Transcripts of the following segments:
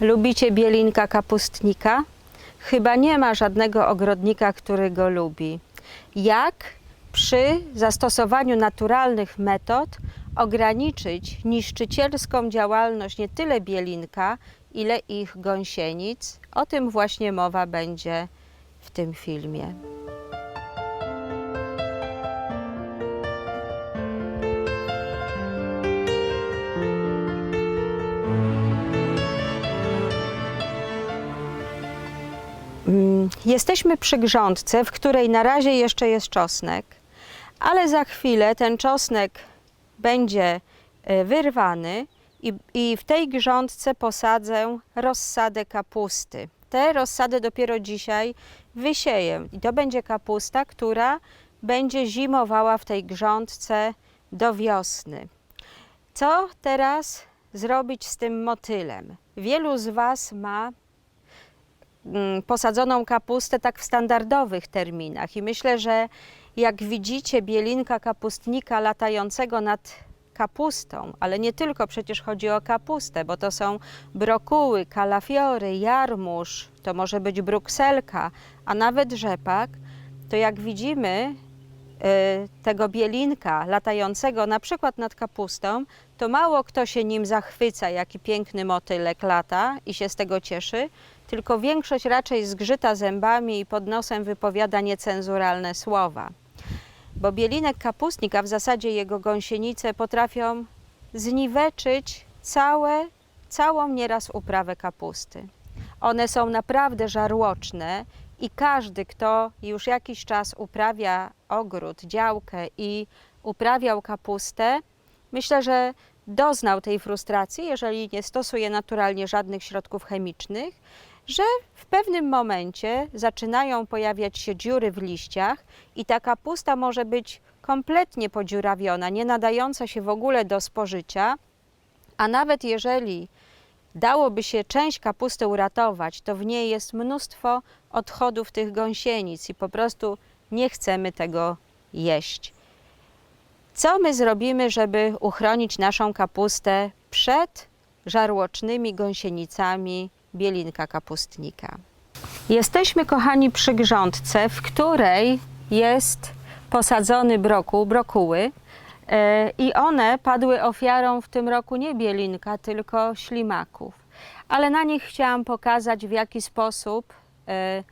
Lubicie bielinka kapustnika? Chyba nie ma żadnego ogrodnika, który go lubi. Jak przy zastosowaniu naturalnych metod ograniczyć niszczycielską działalność nie tyle bielinka, ile ich gąsienic? O tym właśnie mowa będzie w tym filmie. Jesteśmy przy grządce, w której na razie jeszcze jest czosnek, ale za chwilę ten czosnek będzie e, wyrwany i, i w tej grządce posadzę rozsadę kapusty. Te rozsady dopiero dzisiaj wysieję i to będzie kapusta, która będzie zimowała w tej grządce do wiosny. Co teraz zrobić z tym motylem? Wielu z Was ma posadzoną kapustę tak w standardowych terminach. I myślę, że jak widzicie bielinka kapustnika latającego nad kapustą, ale nie tylko przecież chodzi o kapustę, bo to są brokuły, kalafiory, jarmuż, to może być brukselka, a nawet rzepak, to jak widzimy tego bielinka latającego na przykład nad kapustą, to mało kto się nim zachwyca, jaki piękny motylek lata i się z tego cieszy, tylko większość raczej zgrzyta zębami i pod nosem wypowiada niecenzuralne słowa. Bo bielinek kapustnik, a w zasadzie jego gąsienice potrafią zniweczyć całe, całą nieraz uprawę kapusty. One są naprawdę żarłoczne i każdy, kto już jakiś czas uprawia ogród, działkę i uprawiał kapustę, myślę, że doznał tej frustracji, jeżeli nie stosuje naturalnie żadnych środków chemicznych, że w pewnym momencie zaczynają pojawiać się dziury w liściach i ta kapusta może być kompletnie podziurawiona, nie nadająca się w ogóle do spożycia, a nawet jeżeli dałoby się część kapusty uratować, to w niej jest mnóstwo odchodów tych gąsienic i po prostu nie chcemy tego jeść. Co my zrobimy, żeby uchronić naszą kapustę przed żarłocznymi gąsienicami bielinka kapustnika? Jesteśmy, kochani, przy grządce, w której jest posadzony brokuł, brokuły. E, I one padły ofiarą w tym roku nie bielinka, tylko ślimaków. Ale na nich chciałam pokazać, w jaki sposób e,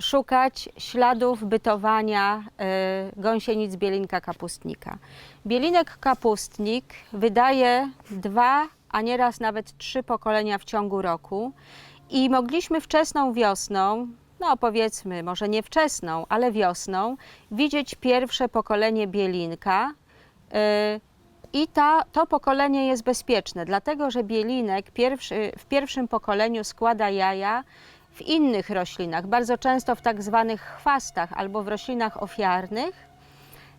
szukać śladów bytowania e, gąsienic bielinka kapustnika. Bielinek kapustnik wydaje dwa, a nieraz nawet trzy pokolenia w ciągu roku i mogliśmy wczesną wiosną, no powiedzmy, może nie wczesną, ale wiosną, widzieć pierwsze pokolenie bielinka. I ta, to pokolenie jest bezpieczne, dlatego że bielinek pierwszy, w pierwszym pokoleniu składa jaja w innych roślinach, bardzo często w tak zwanych chwastach albo w roślinach ofiarnych,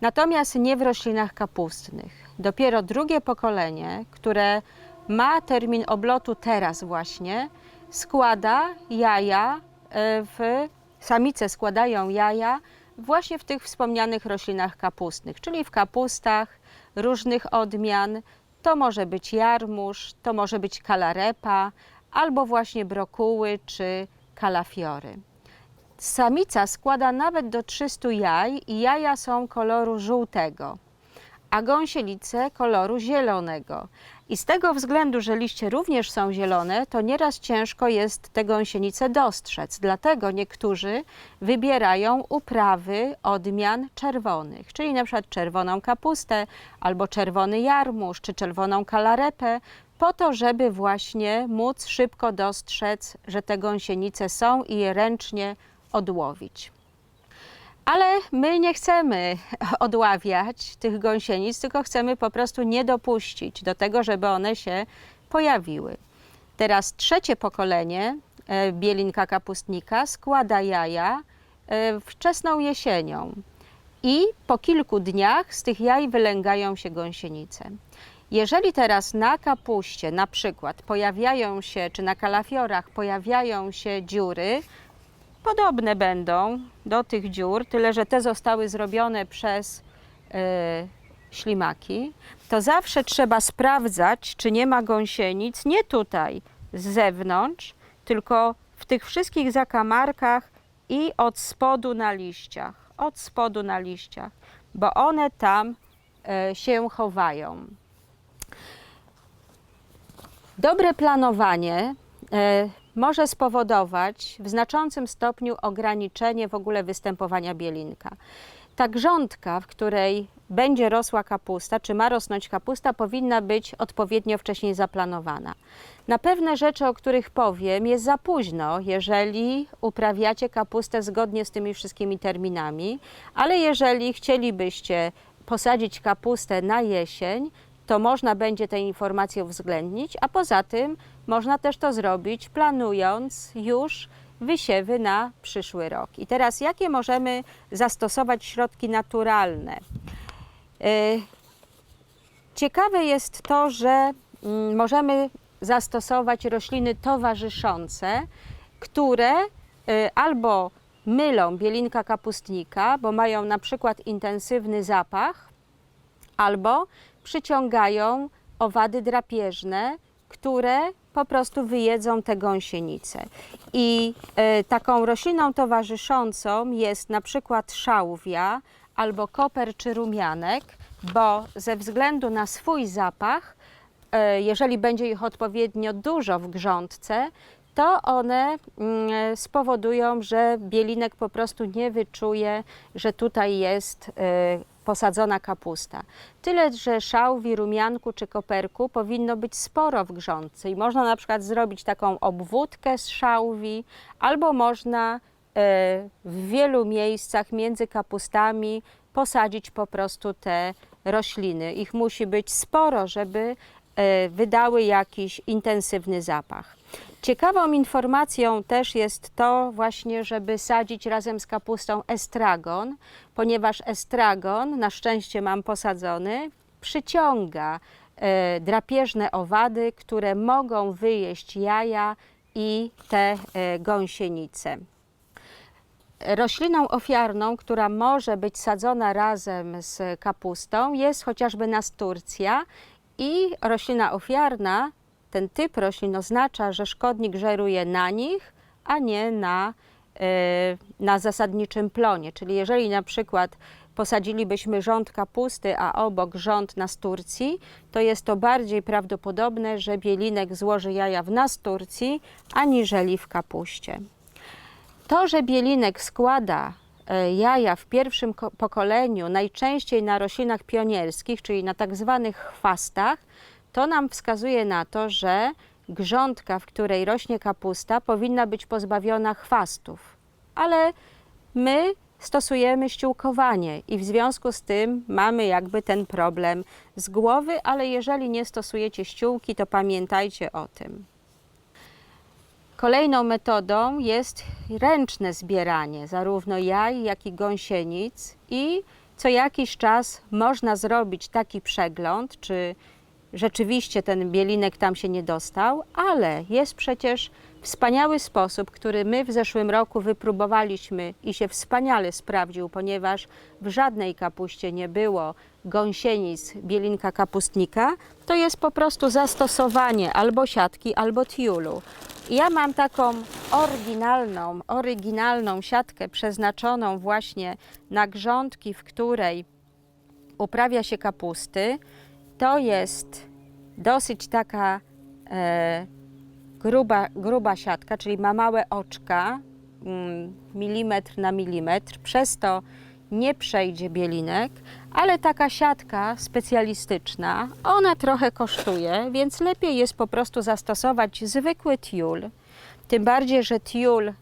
natomiast nie w roślinach kapustnych. Dopiero drugie pokolenie, które ma termin oblotu teraz właśnie, składa jaja e, w samice składają jaja właśnie w tych wspomnianych roślinach kapustnych, czyli w kapustach różnych odmian. To może być jarmuż, to może być kalarepa, albo właśnie brokuły czy kalafiory. Samica składa nawet do 300 jaj i jaja są koloru żółtego, a gąsienice koloru zielonego. I z tego względu, że liście również są zielone, to nieraz ciężko jest te gąsienice dostrzec. Dlatego niektórzy wybierają uprawy odmian czerwonych, czyli na przykład czerwoną kapustę, albo czerwony jarmuż, czy czerwoną kalarepę, po to, żeby właśnie móc szybko dostrzec, że te gąsienice są i je ręcznie odłowić. Ale my nie chcemy odławiać tych gąsienic, tylko chcemy po prostu nie dopuścić do tego, żeby one się pojawiły. Teraz trzecie pokolenie e, bielinka kapustnika składa jaja e, wczesną jesienią i po kilku dniach z tych jaj wylęgają się gąsienice. Jeżeli teraz na kapuście na przykład pojawiają się, czy na kalafiorach pojawiają się dziury, podobne będą do tych dziur, tyle że te zostały zrobione przez e, ślimaki, to zawsze trzeba sprawdzać, czy nie ma gąsienic, nie tutaj, z zewnątrz, tylko w tych wszystkich zakamarkach i od spodu na liściach. Od spodu na liściach, bo one tam e, się chowają. Dobre planowanie e, może spowodować w znaczącym stopniu ograniczenie w ogóle występowania bielinka. Ta grządka, w której będzie rosła kapusta, czy ma rosnąć kapusta, powinna być odpowiednio wcześniej zaplanowana. Na pewne rzeczy, o których powiem, jest za późno, jeżeli uprawiacie kapustę zgodnie z tymi wszystkimi terminami, ale jeżeli chcielibyście posadzić kapustę na jesień, to można będzie te informacje uwzględnić, a poza tym można też to zrobić planując już wysiewy na przyszły rok. I teraz jakie możemy zastosować środki naturalne? Y, Ciekawe jest to, że mm, możemy zastosować rośliny towarzyszące, które y, albo mylą bielinka kapustnika, bo mają na przykład intensywny zapach, albo przyciągają owady drapieżne, które po prostu wyjedzą te gąsienice. I e, taką rośliną towarzyszącą jest na przykład szałwia albo koper czy rumianek, bo ze względu na swój zapach, e, jeżeli będzie ich odpowiednio dużo w grządce, to one mm, spowodują, że bielinek po prostu nie wyczuje, że tutaj jest e, posadzona kapusta. Tyle, że szałwi, rumianku czy koperku powinno być sporo w grządce i można na przykład zrobić taką obwódkę z szałwi, albo można e, w wielu miejscach między kapustami posadzić po prostu te rośliny. Ich musi być sporo, żeby e, wydały jakiś intensywny zapach. Ciekawą informacją też jest to właśnie, żeby sadzić razem z kapustą estragon, ponieważ estragon, na szczęście mam posadzony, przyciąga e, drapieżne owady, które mogą wyjeść jaja i te e, gąsienice. Rośliną ofiarną, która może być sadzona razem z kapustą, jest chociażby nasturcja i roślina ofiarna, ten typ roślin oznacza, że szkodnik żeruje na nich, a nie na, e, na zasadniczym plonie. Czyli jeżeli na przykład posadzilibyśmy rząd kapusty, a obok rząd nasturcji, to jest to bardziej prawdopodobne, że bielinek złoży jaja w nasturcji, aniżeli w kapuście. To, że bielinek składa e, jaja w pierwszym ko- pokoleniu, najczęściej na roślinach pionierskich, czyli na tak zwanych chwastach, to nam wskazuje na to, że grządka, w której rośnie kapusta, powinna być pozbawiona chwastów. Ale my stosujemy ściółkowanie i w związku z tym mamy jakby ten problem z głowy, ale jeżeli nie stosujecie ściółki, to pamiętajcie o tym. Kolejną metodą jest ręczne zbieranie zarówno jaj, jak i gąsienic i co jakiś czas można zrobić taki przegląd, czy rzeczywiście ten bielinek tam się nie dostał, ale jest przecież wspaniały sposób, który my w zeszłym roku wypróbowaliśmy i się wspaniale sprawdził, ponieważ w żadnej kapuście nie było gąsienic bielinka kapustnika, to jest po prostu zastosowanie albo siatki, albo tiulu. Ja mam taką oryginalną, oryginalną siatkę przeznaczoną właśnie na grządki, w której uprawia się kapusty. To jest dosyć taka e, gruba, gruba siatka, czyli ma małe oczka, mm, milimetr na milimetr, przez to nie przejdzie bielinek, ale taka siatka specjalistyczna, ona trochę kosztuje, więc lepiej jest po prostu zastosować zwykły tiul. Tym bardziej, że tiul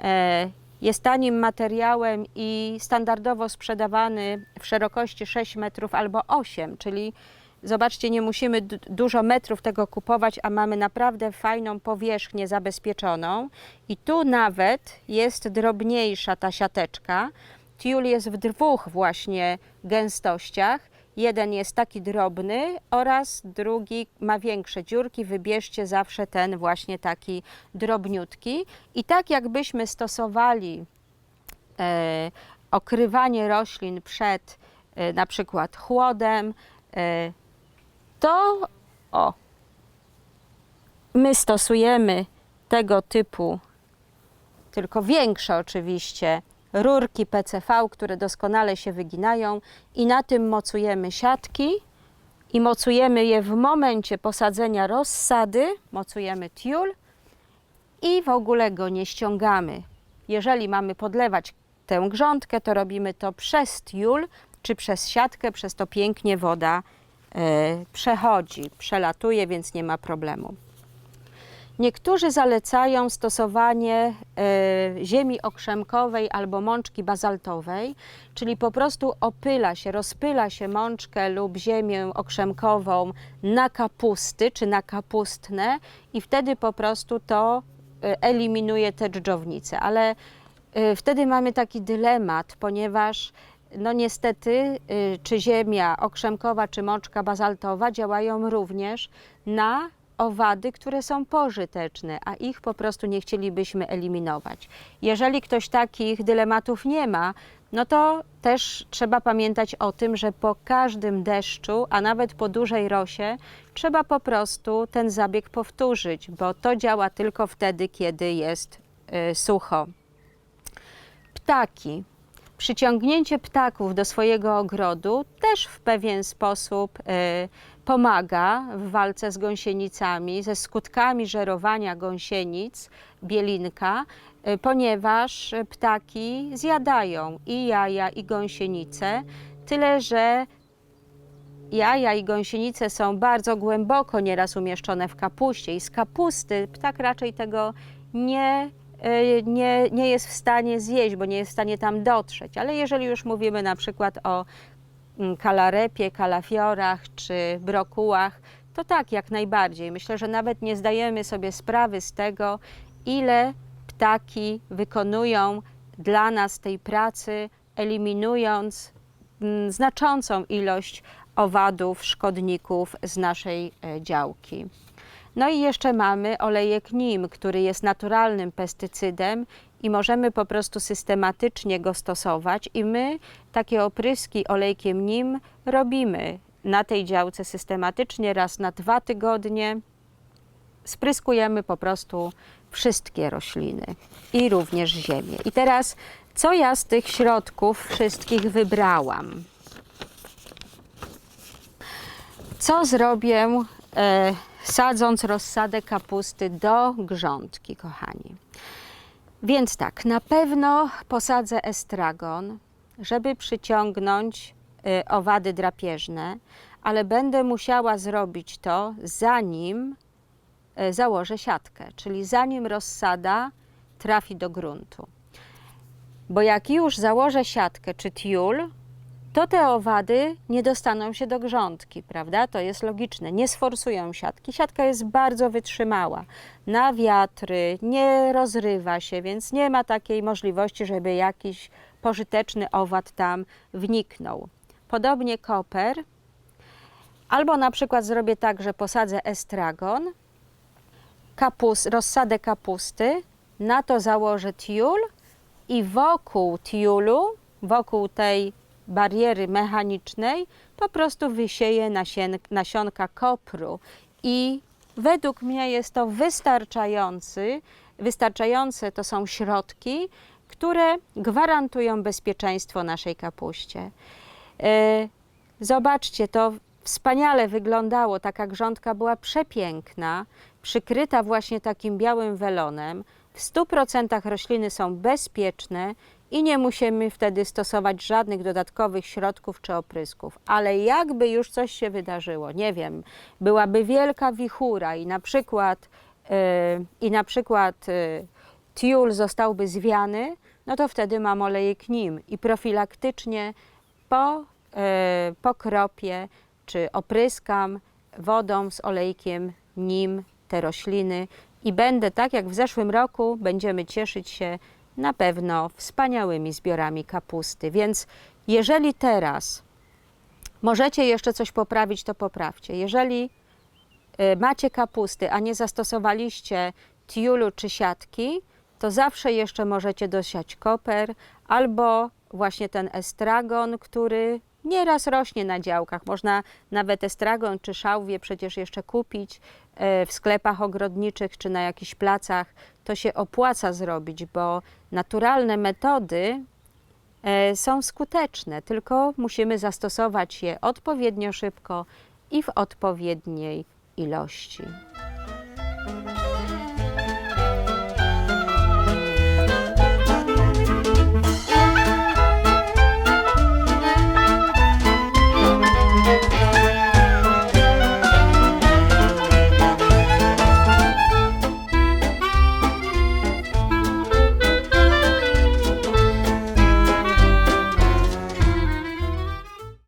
e, jest tanim materiałem i standardowo sprzedawany w szerokości 6 metrów albo 8, czyli zobaczcie, nie musimy du- dużo metrów tego kupować, a mamy naprawdę fajną powierzchnię zabezpieczoną. I tu nawet jest drobniejsza ta siateczka. Tiul jest w dwóch właśnie gęstościach. Jeden jest taki drobny oraz drugi ma większe dziurki. Wybierzcie zawsze ten właśnie taki drobniutki. I tak jakbyśmy stosowali e, okrywanie roślin przed e, na przykład chłodem, e, to o, my stosujemy tego typu, tylko większe oczywiście, rurki PCV, które doskonale się wyginają i na tym mocujemy siatki i mocujemy je w momencie posadzenia rozsady, mocujemy tiul i w ogóle go nie ściągamy. Jeżeli mamy podlewać tę grządkę, to robimy to przez tiul czy przez siatkę, przez to pięknie woda przechodzi, przelatuje, więc nie ma problemu. Niektórzy zalecają stosowanie e, ziemi okrzemkowej albo mączki bazaltowej, czyli po prostu opyla się, rozpyla się mączkę lub ziemię okrzemkową na kapusty czy na kapustne i wtedy po prostu to e, eliminuje te dżdżownice. Ale e, wtedy mamy taki dylemat, ponieważ no niestety, y, czy ziemia okrzemkowa, czy mączka bazaltowa działają również na owady, które są pożyteczne, a ich po prostu nie chcielibyśmy eliminować. Jeżeli ktoś takich dylematów nie ma, no to też trzeba pamiętać o tym, że po każdym deszczu, a nawet po dużej rosie, trzeba po prostu ten zabieg powtórzyć, bo to działa tylko wtedy, kiedy jest y, sucho. Ptaki. Przyciągnięcie ptaków do swojego ogrodu też w pewien sposób y, pomaga w walce z gąsienicami, ze skutkami żerowania gąsienic bielinka, y, ponieważ ptaki zjadają i jaja, i gąsienice, tyle że jaja i gąsienice są bardzo głęboko nieraz umieszczone w kapuście i z kapusty ptak raczej tego nie nie, nie jest w stanie zjeść, bo nie jest w stanie tam dotrzeć. Ale jeżeli już mówimy na przykład o mm, kalarepie, kalafiorach czy brokułach, to tak, jak najbardziej. Myślę, że nawet nie zdajemy sobie sprawy z tego, ile ptaki wykonują dla nas tej pracy, eliminując mm, znaczącą ilość owadów, szkodników z naszej e, działki. No i jeszcze mamy olejek nim, który jest naturalnym pestycydem i możemy po prostu systematycznie go stosować i my takie opryski olejkiem nim robimy na tej działce systematycznie raz na dwa tygodnie. Spryskujemy po prostu wszystkie rośliny i również ziemię. I teraz co ja z tych środków wszystkich wybrałam? Co zrobię e, sadząc rozsadę kapusty do grządki, kochani. Więc tak, na pewno posadzę estragon, żeby przyciągnąć y, owady drapieżne, ale będę musiała zrobić to zanim y, założę siatkę, czyli zanim rozsada trafi do gruntu. Bo jak już założę siatkę czy tiul, to te owady nie dostaną się do grządki, prawda? To jest logiczne. Nie sforsują siatki. Siatka jest bardzo wytrzymała na wiatry, nie rozrywa się, więc nie ma takiej możliwości, żeby jakiś pożyteczny owad tam wniknął. Podobnie koper. Albo na przykład zrobię tak, że posadzę estragon, kapus, rozsadę kapusty, na to założę tiul i wokół tiulu, wokół tej bariery mechanicznej po prostu wysieje nasien, nasionka kopru i według mnie jest to wystarczający, wystarczające to są środki, które gwarantują bezpieczeństwo naszej kapuście. E, zobaczcie, to wspaniale wyglądało, taka grządka była przepiękna, przykryta właśnie takim białym welonem. W 100% rośliny są bezpieczne i nie musimy wtedy stosować żadnych dodatkowych środków czy oprysków. Ale jakby już coś się wydarzyło, nie wiem, byłaby wielka wichura i na przykład, yy, i na przykład yy, tiul zostałby zwiany, no to wtedy mam olejek nim i profilaktycznie po, yy, po kropie czy opryskam wodą z olejkiem nim te rośliny i będę tak jak w zeszłym roku, będziemy cieszyć się na pewno wspaniałymi zbiorami kapusty. Więc jeżeli teraz możecie jeszcze coś poprawić, to poprawcie. Jeżeli y, macie kapusty, a nie zastosowaliście tiulu czy siatki, to zawsze jeszcze możecie dosiać koper albo właśnie ten estragon, który Nieraz rośnie na działkach. Można nawet estragon czy szałwię przecież jeszcze kupić e, w sklepach ogrodniczych czy na jakichś placach. To się opłaca zrobić, bo naturalne metody e, są skuteczne, tylko musimy zastosować je odpowiednio szybko i w odpowiedniej ilości.